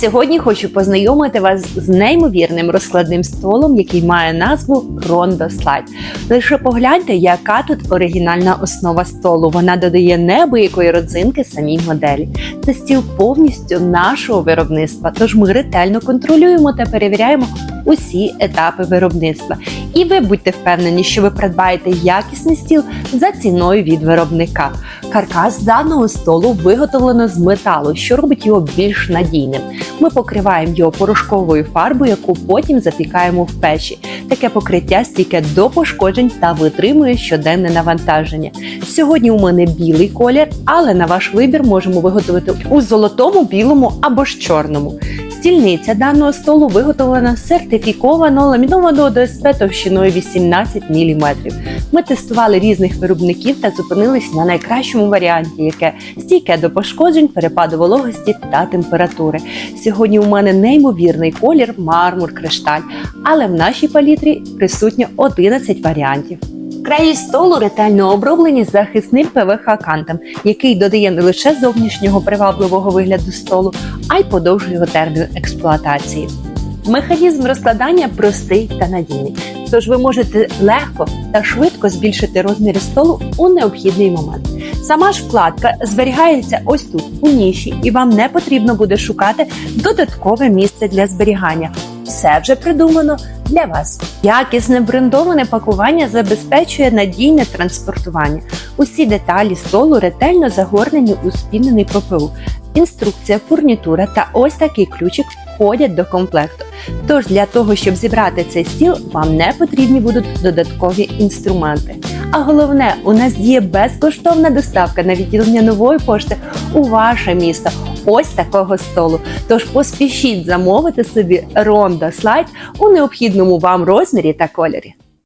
сьогодні хочу познайомити вас з неймовірним розкладним столом, який має назву Rondo Slide. Лише погляньте, яка тут оригінальна основа столу. Вона додає небиякої родзинки самій моделі. Це стіл повністю нашого виробництва. Тож ми ретельно контролюємо та перевіряємо усі етапи виробництва. І ви будьте впевнені, що ви придбаєте якісний стіл за ціною від виробника. Каркас даного столу виготовлено з металу, що робить його більш надійним. Ми покриваємо його порошковою фарбою, яку потім запікаємо в печі. Таке покриття стійке до пошкоджень та витримує щоденне навантаження. Сьогодні у мене білий колір, але на ваш вибір можемо виготовити у золотому, білому або ж чорному. Стільниця даного столу виготовлена сертифіковано ламінованого ДСП товщиною 18 мм. Ми тестували різних виробників та зупинились на найкращому варіанті, яке стійке до пошкоджень, перепаду вологості та температури. Сьогодні у мене неймовірний колір, мармур, кришталь, але в нашій палітрі присутньо 11 варіантів. Краї столу ретельно оброблені захисним ПВХ кантом, який додає не лише зовнішнього привабливого вигляду столу, а й подовжує його термін експлуатації. Механізм розкладання простий та надійний, тож ви можете легко та швидко збільшити розміри столу у необхідний момент. Сама ж вкладка зберігається ось тут, у ніші, і вам не потрібно буде шукати додаткове місце для зберігання. Все вже придумано для вас. Якісне брендоване пакування забезпечує надійне транспортування. Усі деталі столу ретельно загорнені у спінений ППУ. Інструкція, фурнітура та ось такий ключик входять до комплекту. Тож для того, щоб зібрати цей стіл, вам не потрібні будуть додаткові інструменти. А головне, у нас діє безкоштовна доставка на відділення нової пошти у ваше місто. Ось такого столу. Тож поспішіть замовити собі Ronda Slide у необхідному вам розмірі та кольорі.